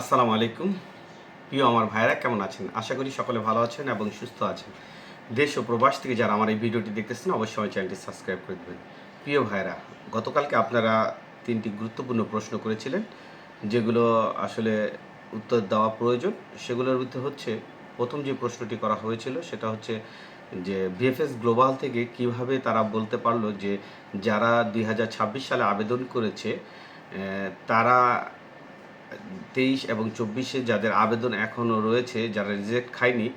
আসসালামু আলাইকুম। প্রিয় আমার ভাইরা কেমন আছেন? আশা করি সকলে ভালো আছেন এবং সুস্থ আছেন। দেশ ও প্রবাস থেকে যারা আমার এই ভিডিওটি দেখতেছেন, অবশ্যই আমার চ্যানেলটি সাবস্ক্রাইব করে দেবেন। প্রিয় ভাইরা গতকালকে আপনারা তিনটি গুরুত্বপূর্ণ প্রশ্ন করেছিলেন, যেগুলো আসলে উত্তর দেওয়া প্রয়োজন। সেগুলোর মধ্যে হচ্ছে, প্রথম যে প্রশ্নটি করা হয়েছিল, সেটা হচ্ছে যে, বিএফএস গ্লোবাল থেকে কীভাবে তারা বলতে পারল যে, যারা দুই হাজার ছাব্বিশ সালে আবেদন করেছে তারা তেইশ এবং চব্বিশে যাদের আবেদন এখনও রয়েছে, যারা রিজেক্ট খায়নি,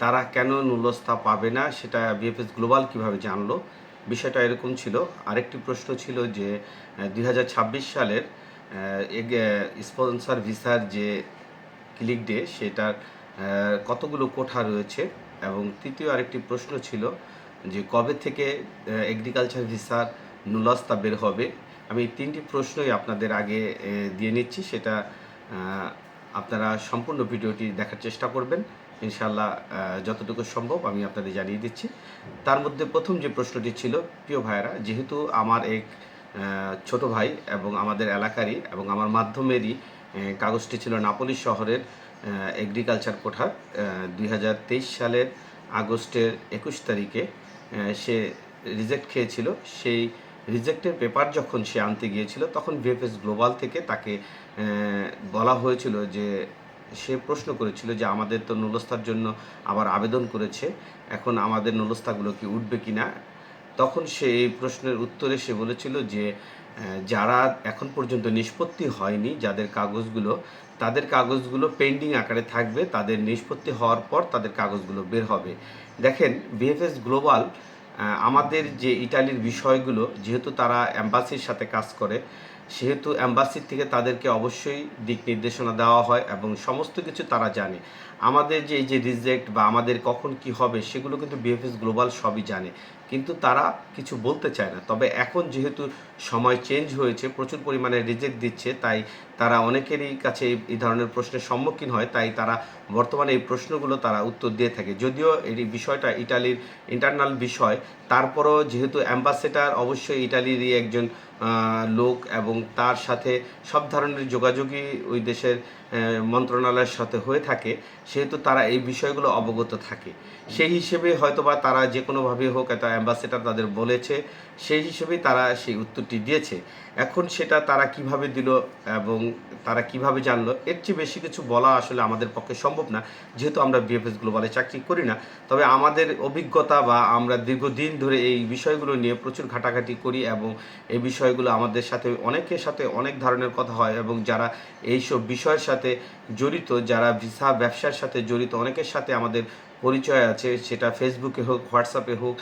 তারা কেন ন্যূলস্থা পাবে না? সেটা বিএফএস গ্লোবাল কীভাবে জানলো? বিষয়টা এরকম ছিল। আরেকটি প্রশ্ন ছিল যে দু হাজার ছাব্বিশ সালের স্পন্সর ভিসার যে ক্লিক ডে, সেটার কতগুলো কোঠা রয়েছে? এবং তৃতীয় আরেকটি প্রশ্ন ছিল যে, কবে থেকে এগ্রিকালচার ভিসার নুলস্তা বের হবে? আমি এই তিনটি প্রশ্নই আপনাদের আগে দিয়ে নিচ্ছি। সেটা আপনারা সম্পূর্ণ ভিডিওটি দেখার চেষ্টা করবেন। ইনশাল্লাহ যতটুকু সম্ভব আমি আপনাদের জানিয়ে দিচ্ছি। তার মধ্যে প্রথম যে প্রশ্নটি ছিল, প্রিয় ভাইয়েরা, যেহেতু আমার এক ছোট ভাই এবং আমাদের এলাকারই এবং আমার মাধ্যমেরই কাগজটি ছিল নাপোলি শহরের এগ্রিকালচার কোঠার দুই হাজার তেইশ সালের আগস্টের একুশ তারিখে সে রিজেক্ট খেয়েছিল। সেই রিজেক্টের পেপার যখন সে আনতে গিয়েছিল, তখন ভিএফএস গ্লোবাল থেকে তাকে বলা হয়েছিল যে, সে প্রশ্ন করেছিল যে, আমাদের তো নুলস্থার জন্য আবার আবেদন করেছে, এখন আমাদের নুলস্থাগুলো কি উঠবে কি না তখন সে এই প্রশ্নের উত্তরে সে বলেছিল যে যারা এখন পর্যন্ত নিষ্পত্তি হয়নি, যাদের কাগজগুলো, তাদের কাগজগুলো পেন্ডিং আকারে থাকবে, তাদের নিষ্পত্তি হওয়ার পর তাদের কাগজগুলো বের হবে। দেখেন বিএফএস গ্লোবাল আমাদের যে ইটালির বিষয়গুলো, যেহেতু তারা অ্যাম্বাসির সাথে কাজ করে, সেহেতু অ্যাম্বাসির থেকে তাদেরকে অবশ্যই দিক নির্দেশনা দেওয়া হয় এবং সমস্ত কিছু তারা জানে। আমাদের যে, এই যে রিজেক্ট বা আমাদের কখন কি হবে, সেগুলো কিন্তু বিএফএস গ্লোবাল সবই জানে। কিন্তু তারা কিছু বলতে চায় না। তবে এখন যেহেতু সময় চেঞ্জ হয়েছে, প্রচুর পরিমাণে রিজেক্ট দিচ্ছে, তাই তারা অনেকেরই কাছে এই- ধরনের প্রশ্নের সম্মুখীন হয়, তাই তারা বর্তমানে এই প্রশ্নগুলো তারা উত্তর দিয়ে থাকে। যদিও এই বিষয়টা ইটালির ইন্টারনাল বিষয়, তারপরও যেহেতু অ্যাম্বাসেডার অবশ্যই ইটালিরই একজন লোক এবং তার সাথে সব ধরনের যোগাযোগই ওই দেশের মন্ত্রণালয়ের সাথে হয়ে থাকে, সেহেতু তারা এই বিষয়গুলো অবগত থাকে। সেই হিসেবে হয়তোবা তারা যে কোনোভাবে হোক একটা অ্যাম্বাসেডার তাদের বলেছে, সেই হিসেবেই তারা সেই উত্তরটি দিয়েছে। এখন সেটা তারা কীভাবে দিল এবং তারা কীভাবে জানলো, এর চেয়ে বেশি কিছু বলা আসলে আমাদের পক্ষে সম্ভব না, যেহেতু আমরা বিএফএস গ্লোবালে চাকরি করি না। তবে আমাদের অভিজ্ঞতা বা আমরা দীর্ঘদিন ধরে এই বিষয়গুলো নিয়ে প্রচুর ঘাটাঘাটি করি এবং এই বিষয়গুলো আমাদের সাথে, অনেকের সাথে অনেক ধরনের কথা হয় এবং যারা এইসব বিষয়ের সাথে জড়িত, যারা ভিসা ব্যবসার সাথে জড়িত, অনেকের সাথে আমাদের পরিচয় আছে, সেটা ফেসবুকে হোক হোয়াটসঅ্যাপে হোক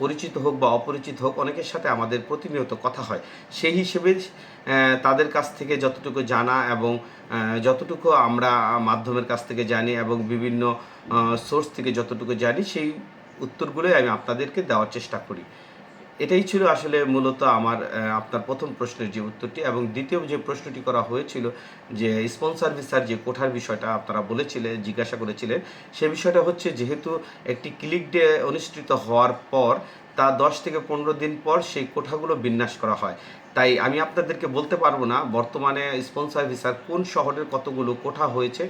পরিচিত হোক বা অপরিচিত হোক, অনেকের সাথে আমাদের প্রতিনিয়ত কথা হয়। সেই হিসেবে তাদের কাছ থেকে যতটুকু জানা এবং যতটুকু আমরা মাধ্যমের কাছ থেকে জানি এবং বিভিন্ন সোর্স থেকে যতটুকু জানি, সেই উত্তরগুলোই আমি আপনাদেরকে দেওয়ার চেষ্টা করি। এটাই ছিল আসলে মূলত আমার আপনার প্রথম প্রশ্নের যে উত্তরটি এবং দ্বিতীয় যে প্রশ্নটি করা হয়েছিল যে স্পন্সার ভিসার যে কোঠার বিষয়টা আপনারা বলেছিলেন জিজ্ঞাসা করেছিলেন, সে বিষয়টা হচ্ছে যেহেতু একটি ক্লিক ডে অনুষ্ঠিত হওয়ার পর তা দশ থেকে পনেরো দিন পর সেই কোঠাগুলো বিন্যাস করা হয়। তাই আমি আপনাদেরকে বলতে পারব না বর্তমানে স্পন্সর ভিসার কোন শহরের কতগুলো কোঠা হয়েছে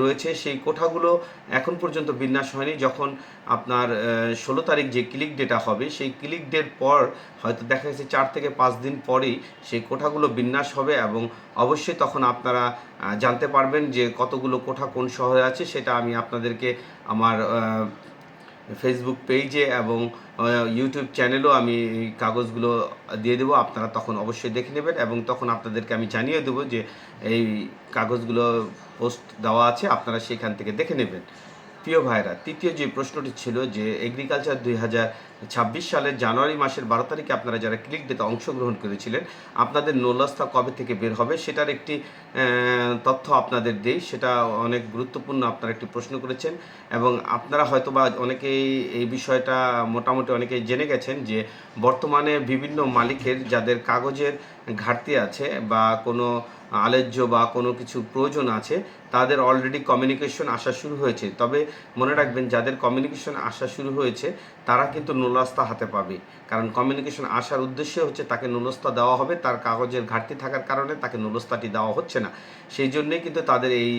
রয়েছে। সেই কোঠাগুলো এখন পর্যন্ত বিন্যাস হয়নি। যখন আপনার ষোলো তারিখ যে ক্লিক ডেটা হবে, সেই ক্লিক ডের পর হয়তো দেখা গেছে চার থেকে পাঁচ দিন পরেই সেই কোঠাগুলো বিন্যাস হবে এবং অবশ্যই তখন আপনারা জানতে পারবেন যে কতগুলো কোঠা কোন শহরে আছে, সেটা আমি আপনাদেরকে আমার ফেসবুক পেজে এবং ইউটিউব চ্যানেলেও আমি কাগজগুলো দিয়ে দেবো। আপনারা তখন অবশ্যই দেখে নেবেন এবং তখন আপনাদেরকে আমি জানিয়ে দেবো যে এই কাগজগুলো পোস্ট দেওয়া আছে, আপনারা সেখান থেকে দেখে নেবেন। প্রিয় ভাইরা, তৃতীয় যে প্রশ্নটি ছিল যে এগ্রিকালচার দুই হাজার ছাব্বিশ সালের জানুয়ারি মাসের বারো তারিখে আপনারা যারা ক্লিক ডেতে অংশগ্রহণ করেছিলেন, আপনাদের নোলস্থা কবে থেকে বের হবে সেটার একটি তথ্য আপনাদের দেই। সেটা অনেক গুরুত্বপূর্ণ আপনারা একটি প্রশ্ন করেছেন এবং আপনারা হয়তো বা অনেকেই এই বিষয়টা মোটামুটি অনেকেই জেনে গেছেন যে বর্তমানে বিভিন্ন মালিকের যাদের কাগজের ঘাটতি আছে বা কোনো আলোচ্য বা কোনো কিছু প্রয়োজন আছে, তাদের অলরেডি কমিউনিকেশন আসা শুরু হয়েছে। তবে মনে রাখবেন, যাদের কমিউনিকেশন আসা শুরু হয়েছে, তারা কিন্তু নোলাস্তা হাতে পাবে। কারণ কমিউনিকেশন আসার উদ্দেশ্য হচ্ছে তাকে নুলস্তা দেওয়া হবে, তার কাগজের ঘাটতি থাকার কারণে তাকে নুলস্তাটি দেওয়া হচ্ছে না। সেই জন্যেই কিন্তু তাদের এই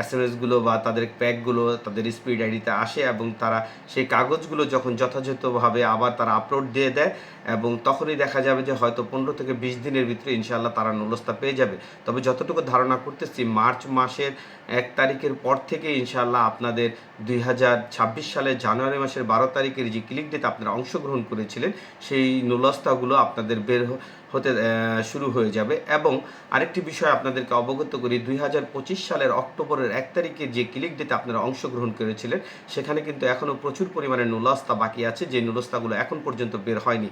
এস এম এসগুলো বা তাদের প্যাকগুলো তাদের স্পিড আইডিতে আসে এবং তারা সেই কাগজগুলো যখন যথাযথভাবে আবার তারা আপলোড দিয়ে দেয় এবং তখনই দেখা যাবে যে হয়তো পনেরো থেকে বিশ দিনের ভিতরে ইনশাআল্লাহ তারা নুলস্তা পেয়ে যাবে। তবে যতটুকু ধারণা করতেছি, মার্চ মাসের এক তারিখের পর থেকে ইনশাআল্লাহ আপনাদের দুই হাজার ছাব্বিশ সালের জানুয়ারি মাসের বারো তারিখের যে ক্লিক ডেতে আপনারা অংশগ্রহণ করেছিলেন সেই নোলাস্তাগুলো আপনাদের বের হতে শুরু হয়ে যাবে। এবং আরেকটি বিষয় আপনাদেরকে অবগত করি, দুই হাজার পঁচিশ সালের অক্টোবরের এক তারিখে যে ক্লিক ডেতে আপনারা অংশগ্রহণ করেছিলেন, সেখানে কিন্তু এখনও প্রচুর পরিমাণে নুলস্তা বাকি আছে, যে নুলস্তাগুলো এখন পর্যন্ত বের হয়নি।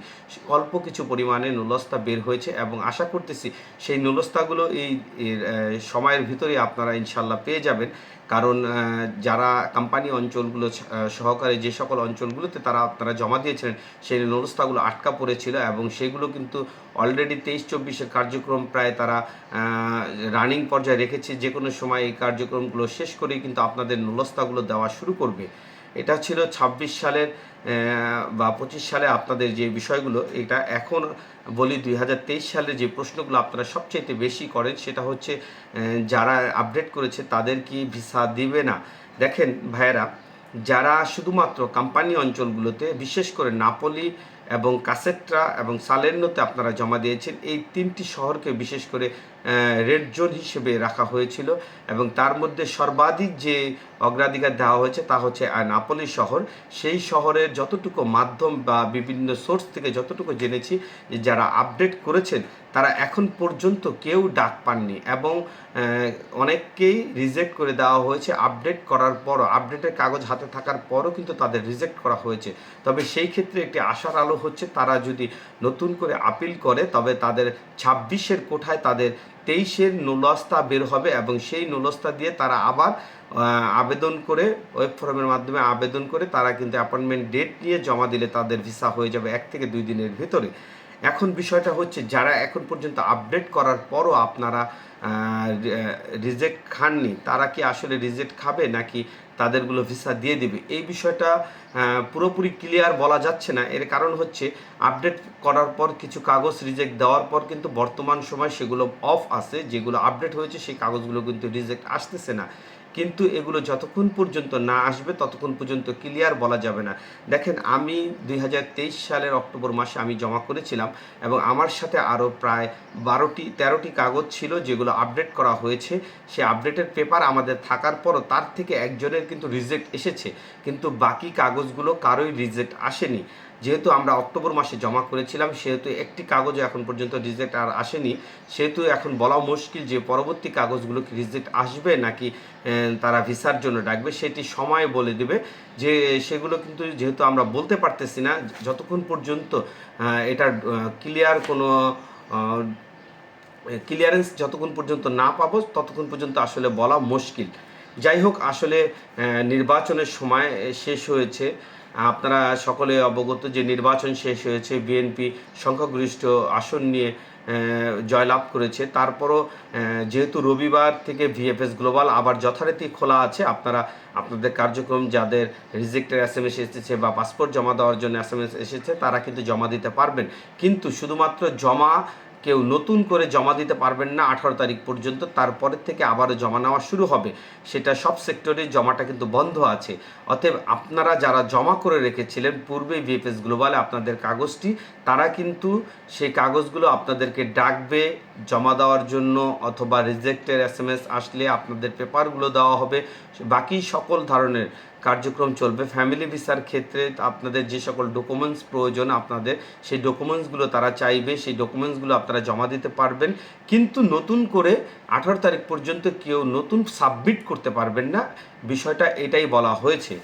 অল্প কিছু পরিমাণে নুলস্তা বের হয়েছে এবং আশা করতেছি সেই নুলস্তাগুলো এই সময়ের ভিতরে আপনারা ইনশাল্লাহ পেয়ে যাবেন। কারণ যারা কোম্পানি অঞ্চলগুলো সহকারে যে সকল অঞ্চলগুলোতে তারা আপনারা জমা দিয়েছিলেন, সেই নুলস্তাগুলো আটকা পড়েছিল এবং সেগুলো কিন্তু অলরেডি তেইশ চব্বিশের কার্যক্রম প্রায় তারা রানিং পর্যায়ে রেখেছে। যে কোনো সময় এই কার্যক্রমগুলো শেষ করেই কিন্তু আপনাদের নুলস্তাগুলো দেওয়া শুরু করবে। এটা ছিল ছাব্বিশ সালের বা পঁচিশ সালে আপনাদের যে বিষয়গুলো, এটা এখন বলি দুই হাজার তেইশ সালে যে প্রশ্নগুলো আপনারা সবচাইতে বেশি করেন, সেটা হচ্ছে যারা আপডেট করেছে তাদের কি ভিসা দিবে না? দেখেন ভাইয়েরা, যারা শুধুমাত্র কোম্পানি অঞ্চলগুলোতে, বিশেষ করে নাপলি এবং কাসেট্রা এবং সালেন্নোতে আপনারা জমা দিয়েছেন। এই তিনটি শহরকে বিশেষ করে রেড জোন হিসেবে রাখা হয়েছিল এবং তার মধ্যে সর্বাধিক যে অগ্রাধিকার দেওয়া হয়েছে তা হচ্ছে নাপলি শহর। সেই শহরের যতটুকু মাধ্যম বা বিভিন্ন সোর্স থেকে যতটুকু জেনেছি যারা আপডেট করেছেন, তারা এখন পর্যন্ত কেউ ডাক পাননি এবং অনেককেই রিজেক্ট করে দেওয়া হয়েছে। আপডেট করার পরও আপডেটের কাগজ হাতে থাকার পরও কিন্তু তাদের রিজেক্ট করা হয়েছে। তবে সেই ক্ষেত্রে একটি আশার আলো হচ্ছে, তারা যদি নতুন করে আপিল করে, তবে তাদের ছাব্বিশের কোঠায় তাদের তেইশের নুলস্তা বের হবে এবং সেই নুলস্তা দিয়ে তারা আবার আবেদন করে ওয়েব ফর্মের মাধ্যমে আবেদন করে তারা কিন্তু অ্যাপয়েন্টমেন্ট ডেট নিয়ে জমা দিলে তাদের ভিসা হয়ে যাবে এক থেকে দুই দিনের ভিতরে। এখন বিষয়টা হচ্ছে যারা এখন পর্যন্ত আপডেট করার পরও আপনারা রিজেক্ট খাননি, তারা কি আসলে রিজেক্ট খাবে নাকি তাদেরগুলো ভিসা দিয়ে দিবে? এই বিষয়টা পুরোপুরি ক্লিয়ার বলা যাচ্ছে না। এর কারণ হচ্ছে আপডেট করার পর কিছু কাগজ রিজেক্ট দেওয়ার পর কিন্তু বর্তমান সময় সেগুলো অফ আছে। যেগুলো আপডেট হয়েছে, সেই কাগজগুলো কিন্তু রিজেক্ট আসতেছে না। কিন্তু এগুলো যতক্ষণ পর্যন্ত না আসবে, ততক্ষণ পর্যন্ত ক্লিয়ার বলা যাবে না। দেখেন, আমি দুই হাজার তেইশ সালের অক্টোবর মাসে আমি জমা করেছিলাম এবং আমার সাথে আরও প্রায় বারোটি, তেরোটি কাগজ ছিল যেগুলো আপডেট করা হয়েছে। সে আপডেটের পেপার আমাদের থাকার পরও তার থেকে একজনের কিন্তু রিজেক্ট এসেছে। কিন্তু বাকি কাগজগুলো কারোই রিজেক্ট আসেনি। যেহেতু আমরা অক্টোবর মাসে জমা করেছিলাম, সেহেতু একটি কাগজও এখন পর্যন্ত রিজেক্ট আর আসেনি। সেহেতু এখন বলা মুশকিল যে পরবর্তী কাগজগুলো কি রিজেক্ট আসবে নাকি তারা ভিসার জন্য ডাকবে, সেটি সময় বলে দেবে। যে, সেগুলো কিন্তু যেহেতু আমরা বলতে পারতেছি না, যতক্ষণ পর্যন্ত এটার ক্লিয়ার কোনো ক্লিয়ারেন্স যতক্ষণ পর্যন্ত না পাবো, ততক্ষণ পর্যন্ত আসলে বলা মুশকিল। যাই হোক, আসলে নির্বাচনের সময় শেষ হয়েছে। আপনারা সকলে অবগত যে নির্বাচন শেষ হয়েছে বিএনপি সংখ্যাগরিষ্ঠ আসন নিয়ে জয়লাভ করেছে। তারপরও যেহেতু রবিবার থেকে ভিএফএস গ্লোবাল আবার যথারীতি খোলা আছে, আপনারা, আপনাদের কার্যক্রম যাদের রিজেক্টের এস এম এস এসেছে বা পাসপোর্ট জমা দেওয়ার জন্য এস এম এস এসেছে, তারা কিন্তু জমা দিতে পারবেন। কিন্তু শুধুমাত্র জমা কেউ নতুন করে জমা দিতে পারবেন না আঠারো তারিখ পর্যন্ত তারপরের থেকে আবারও জমা নেওয়া শুরু হবে। সেটা সব সেক্টরে জমাটা কিন্তু বন্ধ আছে। অতএব আপনারা যারা জমা করে রেখেছিলেন, পূর্বে ভিএফএস গ্লোবালে আপনাদের কাগজটি, তারা কিন্তু সেই কাগজগুলো আপনাদেরকে ডাকবে জমা দেওয়ার জন্য অথবা রিজেক্টের এস এম এস আসলে আপনাদের পেপারগুলো দেওয়া হবে। বাকি সকল ধরনের কার্যক্রম চলবে। ফ্যামিলি ভিসার ক্ষেত্রে আপনাদের যে সকল ডকুমেন্টস প্রয়োজন আপনাদের, সেই ডকুমেন্টসগুলো তারা চাইবে, সেই ডকুমেন্টসগুলো আপনারা জমা দিতে পারবেন। কিন্তু নতুন করে আঠারো তারিখ পর্যন্ত কেউ নতুন সাবমিট করতে পারবেন না। বিষয়টা এটাই বলা হয়েছে।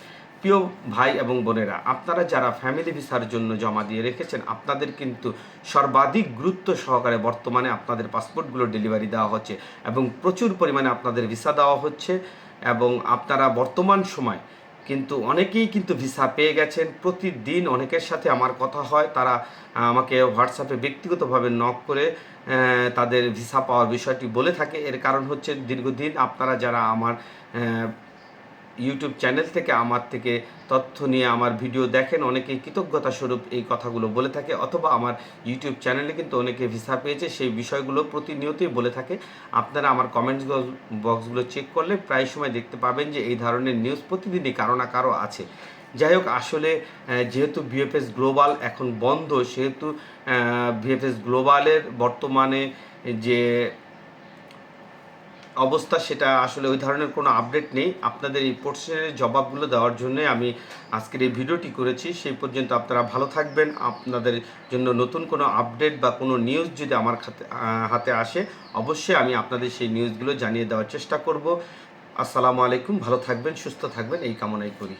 প্রিয় ভাই এবং বোনেরা, আপনারা যারা ফ্যামিলি ভিসার জন্য জমা দিয়ে রেখেছেন, আপনাদের কিন্তু সর্বাধিক গুরুত্ব সহকারে বর্তমানে আপনাদের পাসপোর্টগুলো ডেলিভারি দেওয়া হচ্ছে এবং প্রচুর পরিমাণে আপনাদের ভিসা দেওয়া হচ্ছে এবং আপনারা বর্তমান সময় কিন্তু অনেকেই কিন্তু ভিসা পেয়ে গেছেন। প্রতিদিন অনেকের সাথে আমার কথা হয়। তারা আমাকে হোয়াটসঅ্যাপে ব্যক্তিগতভাবে নক করে তাদের ভিসা পাওয়ার বিষয়টি বলে থাকে। এর কারণ হচ্ছে দীর্ঘদিন আপনারা যারা আমার ইউটিউব চ্যানেল থেকে আমার থেকে তথ্য নিয়ে আমার ভিডিও দেখেন, অনেকেই কৃতজ্ঞতা স্বরূপ এই কথাগুলো বলে থাকে, অথবা আমার ইউটিউব চ্যানেলে কিন্তু অনেকে ভিসা পেয়েছে, সেই বিষয়গুলো প্রতিনিয়তই বলে থাকে। আপনারা আমার কমেন্টস বক্সগুলো চেক করলে প্রায় সময় দেখতে পাবেন যে এই ধরনের নিউজ প্রতিদিনই কারও না কারও আছে। যাই হোক, আসলে যেহেতু বিএফএস গ্লোবাল এখন বন্ধ, সেহেতু বিএফএস গ্লোবালের বর্তমানে যে অবস্থা সেটা আসলে ওই ধরনের কোনো আপডেট নেই। আপনাদের এই প্রশ্নের জবাবগুলো দেওয়ার জন্য আমি আজকের এই ভিডিওটি করেছি। সেই পর্যন্ত আপনারা ভালো থাকবেন। আপনাদের জন্য নতুন কোনো আপডেট বা কোনো নিউজ যদি আমার হাতে আসে, অবশ্যই আমি আপনাদের সেই নিউজগুলো জানিয়ে দেওয়ার চেষ্টা করব। আসসালামু আলাইকুম। ভালো থাকবেন, সুস্থ থাকবেন। এই কামনাই করি।